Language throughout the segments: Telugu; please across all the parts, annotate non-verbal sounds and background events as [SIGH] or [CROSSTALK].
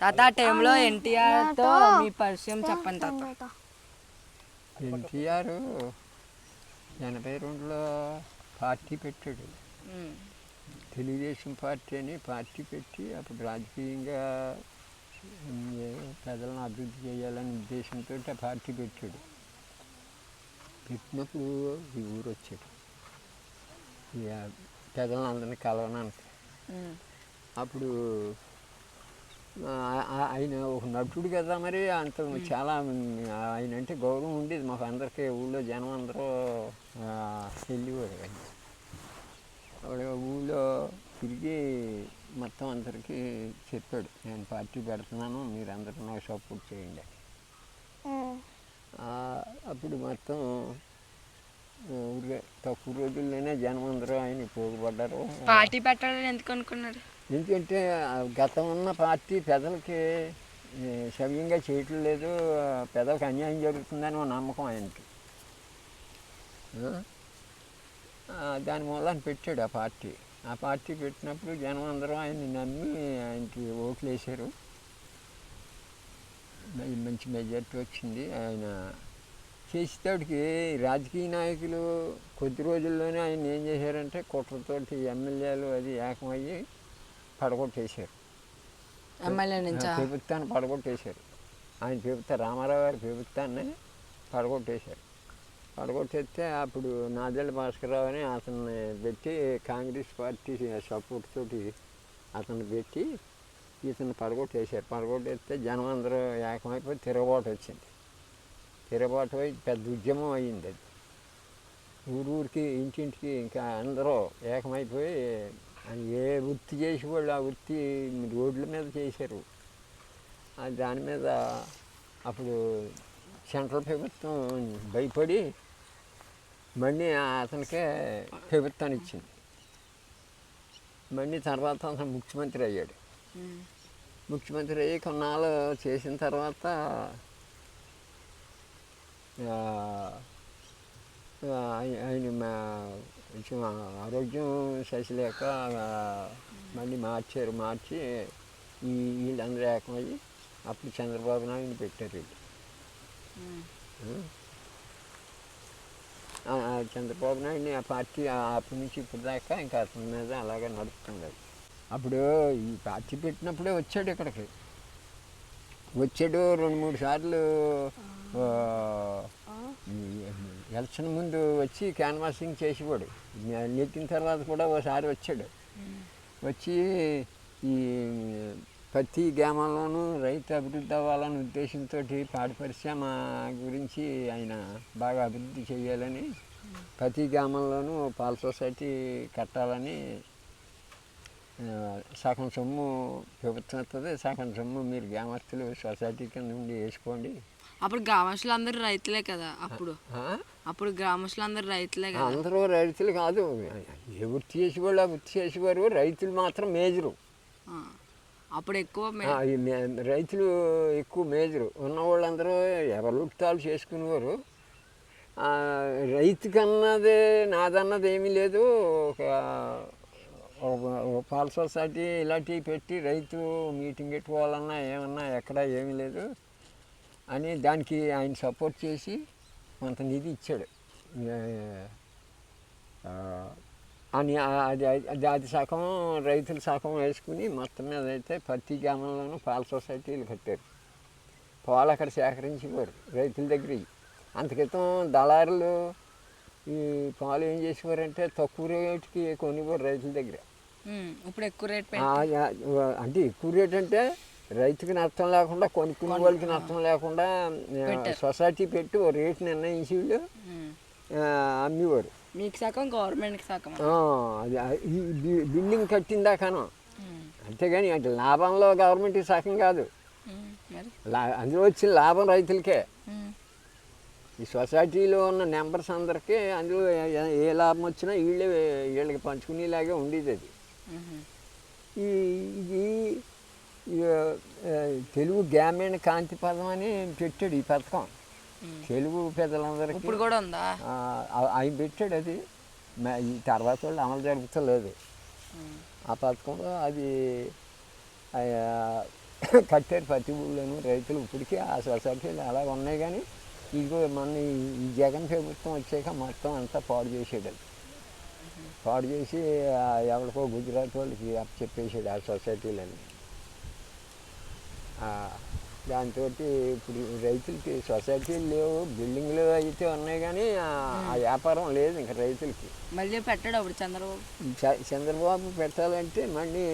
తాత ఆ టైంలో ఎన్టీఆర్తో మీ పరిచయం చెప్పండి తాత. ఎన్టీఆర్ ఎనభై రెండులో పార్టీ పెట్టాడు. తెలుగుదేశం పార్టీ అని పార్టీ పెట్టి అప్పుడు రాజకీయంగా ప్రజలను అభివృద్ధి చేయాలనే ఉద్దేశంతో ఆ పార్టీ పెట్టాడు. పెట్టినప్పుడు ఈ ఊరు వచ్చాడు. ఇక ప్రజలందరినీ కలవడానికి. అప్పుడు ఆయన ఒక నటుడు కదా మరి అంత చాలా ఆయన అంటే గౌరవం ఉండేది మాకు అందరికీ ఊళ్ళో జనం అందరూ వెళ్ళేవారు ఆయన. ఊళ్ళో తిరిగి మొత్తం అందరికీ చెప్పాడు నేను పార్టీ పెడుతున్నాను మీరందరూ నాకు సపోర్ట్ చేయండి. అప్పుడు మొత్తం ఊరికే తక్కువ రోజుల్లోనే జనం అందరూ ఆయన పోగుపడ్డారు. పార్టీ పెట్టాలని ఎందుకు అనుకున్నారు? ఎందుకంటే గతం ఉన్న పార్టీ పెదలకి సవ్యంగా చేయటం లేదు. పెదలకు అన్యాయం జరుగుతుందని ఒక నమ్మకం ఆయనకి. దాని మూలాన్ని పెట్టాడు ఆ పార్టీ. ఆ పార్టీ పెట్టినప్పుడు జనం అందరూ ఆయన్ని నమ్మి ఆయనకి ఓట్లు వేశారు మంచి మెజార్టీ వచ్చింది. ఆయన చేసేటోడికి రాజకీయ నాయకులు కొద్ది రోజుల్లోనే ఆయన ఏం చేశారంటే కుట్రతోటి ఎమ్మెల్యేలు అది ఏకమయ్యి పడగొట్టేశారు. ఎమ్మెల్యే నుంచా? ప్రభుత్వాన్ని పడగొట్టేశారు. ఆయన ప్రభుత్వ రామారావు గారి ప్రభుత్వాన్ని పడగొట్టేశారు. పడగొట్టేస్తే అప్పుడు నాదెళ్ళ భాస్కరరావు అని అతన్ని పెట్టి కాంగ్రెస్ పార్టీ సపోర్ట్ తోటి అతన్ని పెట్టి ఇతను పడగొట్టేశారు. పడగొట్టేస్తే జనం అందరూ ఏకమైపోయి తిరగబాటు వచ్చింది తిరగబాటు అయి పెద్ద ఉద్యమం అయ్యింది అది. ఊరు ఊరికి ఇంటింటికి ఇంకా అందరూ ఏకమైపోయి ఏ వృత్తి చేసేవాళ్ళు ఆ వృత్తి రోడ్ల మీద చేశారు. దాని మీద అప్పుడు సెంట్రల్ ప్రభుత్వం భయపడి మళ్ళీ అతనికే ప్రభుత్వాన్ని ఇచ్చింది. మళ్ళీ తర్వాత అతను ముఖ్యమంత్రి అయ్యాడు. ముఖ్యమంత్రి అయ్యి కొన్నాళ్ళు చేసిన తర్వాత ఆయన మా- కొంచెం ఆరోగ్యం ససిలేక ఆ, మళ్ళీ మార్చారు మార్చి ఈ వీళ్ళందరూ ఏకమయ్యి అప్పుడు చంద్రబాబు నాయుడు పెట్టారు వీళ్ళు చంద్రబాబు నాయుడిని ఆ పార్టీ అప్పటి నుంచి ఇప్పుడు దాకా ఇంకా అతని మీద అలాగే నడుస్తుంది అది. అప్పుడు ఈ పార్టీ పెట్టినప్పుడే వచ్చాడు ఇక్కడికి వచ్చాడు రెండు మూడు సార్లు ఎలక్షన్ ముందు వచ్చి క్యాన్వాసింగ్ చేసేవాడు. నెట్టిన తర్వాత కూడా ఒకసారి వచ్చాడు. వచ్చి ఈ ప్రతి గ్రామంలోనూ రైతు అభివృద్ధి అవ్వాలనే ఉద్దేశంతో పాడి పరిశ్రమ గురించి ఆయన బాగా అభివృద్ధి చేయాలని ప్రతి గ్రామంలోనూ పాల సొసైటీ కట్టాలని సగం సొమ్ము ప్రభుత్వం వస్తుంది సగం సొమ్ము మీరు గ్రామస్తులు సొసైటీ కింద ఉండి వేసుకోండి. అప్పుడు గ్రామస్తులు అందరూ రైతులే కదా అప్పుడు? అప్పుడు గ్రామస్తులు అందరూ రైతులే కదా. అందరూ రైతులు కాదు. ఏ వృత్తి చేసేవాళ్ళు ఆ వృత్తి చేసేవారు రైతులు మాత్రం మేజరు. అప్పుడు ఎక్కువ రైతులు ఎక్కువ మేజరు. ఉన్న వాళ్ళందరూ ఎవరుతాలు చేసుకునేవారు. ఆ, రైతుకన్నది నాదన్నది ఏమీ లేదు. ఒక పాల సొసైటీ ఇలాంటివి పెట్టి రైతు మీటింగ్ పెట్టుకోవాలన్నా ఏమన్నా ఎక్కడ ఏమీ లేదు అని దానికి ఆయన సపోర్ట్ చేసి కొంత నిధి ఇచ్చాడు. అని అది అది అది సగం రైతుల సగం వేసుకుని మొత్తం మీద అయితే ప్రతి గ్రామంలోనూ పాల సొసైటీలు కట్టారు. పాలు అక్కడ సేకరించేవారు రైతుల దగ్గర అంత క్రితం దళారులు ఈ పాలు ఏం చేసేవారంటే తక్కువ రేటుకి కొనివ్వరు రైతుల దగ్గర. ఇప్పుడు ఎక్కువ రేట్ అంటే ఎక్కువ రేట్ అంటే రైతుకి నష్టం లేకుండా కొనుక్కునే వాళ్ళకి నష్టం లేకుండా సొసైటీ పెట్టి ఓ రేటు నిర్ణయించి వీళ్ళు అమ్మేవారు. మీకు సగం గవర్నమెంట్కి సగం ఈ బిల్డింగ్ కట్టిందాకను అంతేగాని అంటే లాభంలో గవర్నమెంట్కి సగం కాదు. అందులో వచ్చిన లాభం రైతులకే. ఈ సొసైటీలో ఉన్న నెంబర్స్ అందరికీ అందులో ఏ- లాభం వచ్చినా వీళ్ళే వీళ్ళకి పంచుకునేలాగే ఉండేది అది. ఈ ఇది తెలుగు గ్రామీణ కాంతి పదం అని పెట్టాడు ఈ పథకం. తెలుగు పెద్దలందరికీ ఇప్పుడు కూడా ఉందా? ఆయన పెట్టాడు అది. ఈ తర్వాత వాళ్ళు అమలు జరుగుతలేదు. ఆ పథకంలో అది కట్టారు ప్రతి ఊళ్ళోనూ రైతులు ఇప్పటికీ ఆ సొసైటీలు అలా ఉన్నాయి కానీ ఇదిగో మన ఈ- జగన్ ప్రభుత్వం వచ్చాక మొత్తం అంతా పాడు చేసాడు పాడు చేసి ఎవరికో గుజరాత్ వాళ్ళకి అప్ చెప్పేసాడు ఆ సొసైటీలని దాంతో ఇప్పుడు రైతులకి సొసైటీలు లేవు బిల్డింగ్లు అయితే ఉన్నాయి కానీ ఆ- వ్యాపారం లేదు ఇంకా రైతులకి. మళ్ళీ పెట్టాడు అప్పుడు చంద్రబాబు. చంద్రబాబు పెట్టాలంటే మళ్ళీ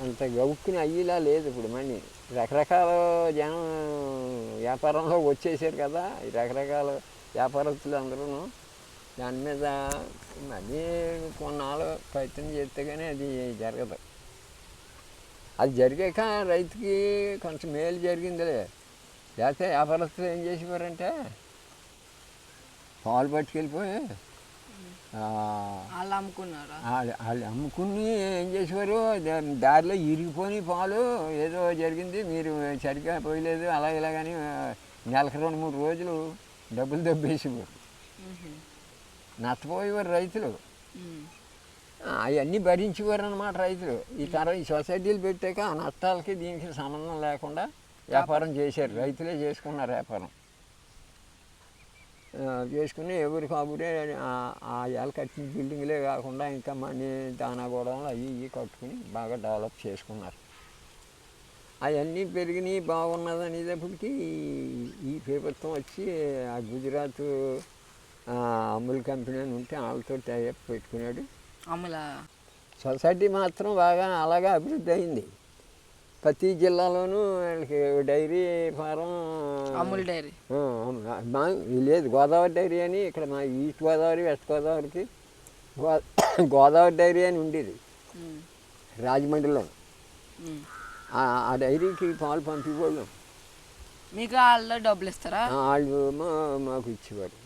అంత గౌక్కుని అయ్యేలా లేదు ఇప్పుడు మళ్ళీ. రకరకాల జనం వ్యాపారంలో వచ్చేసారు కదా. ఈ రకరకాల వ్యాపారస్తులు అందరూ దాని మీద మళ్ళీ కొన్నాళ్ళు ప్రయత్నం చేస్తే కానీ అది జరగదు. అది జరిగాక రైతుకి కొంచెం మేలు జరిగిందిలే. లేకపోతే వ్యాపారస్తులు ఏం చేసేవారంటే పాలు పట్టుకెళ్ళిపోయి వాళ్ళు అమ్ముకున్నారా? వాళ్ళు అమ్ముకుని ఏం చేసేవారు? దారిలో ఇరిగిపోని పాలు ఏదో జరిగింది. మీరు సరిగ్గా పోయలేదు. అలా ఇలాగని నెలకు రెండు మూడు రోజులు డబ్బులు దబ్బేసేవారు. నష్టపోయేవారు రైతులు. అవన్నీ భరించేవారు అనమాట రైతులు. ఈ తర్వాత ఈ సొసైటీలు పెట్టాక ఆ నష్టాలకి దీనికి సంబంధం లేకుండా వ్యాపారం చేశారు. రైతులే చేసుకున్నారు వ్యాపారం. చేసుకుని ఎవరి కాబూరే ఆ- ఆ ఏళ్ళ కట్టిన బిల్డింగ్లే కాకుండా ఇంకా మనీ దానా గోడలు అవి ఇవి కట్టుకుని బాగా డెవలప్ చేసుకున్నారు. అవన్నీ పెరిగినాయి బాగున్నది అనేటప్పటికి ఈ- ప్రభుత్వం వచ్చి ఆ గుజరాత్ అమూల్ కంపెనీ అని ఉంటే వాళ్ళతో టైప్ పెట్టుకున్నాడు. అమ్ముల సొసైటీ మాత్రం బాగా అలాగా అభివృద్ధి అయింది. ప్రతి జిల్లాలోనూ వాళ్ళకి డైరీ ఫారం అమూల్ డైరీ. మా లేదు గోదావరి డైరీ అని ఇక్కడ మా ఈస్ట్ గోదావరి వెస్ట్ గోదావరికి [COUGHS] గోదావరి డైరీ అని ఉండేది. రాజమండ్రిలో. ఆ డైరీకి పాలు పంపించేవాళ్ళం మీకు వాళ్ళు డబ్బులు ఇస్తారా? వాళ్ళు మాకు ఇచ్చేవారు.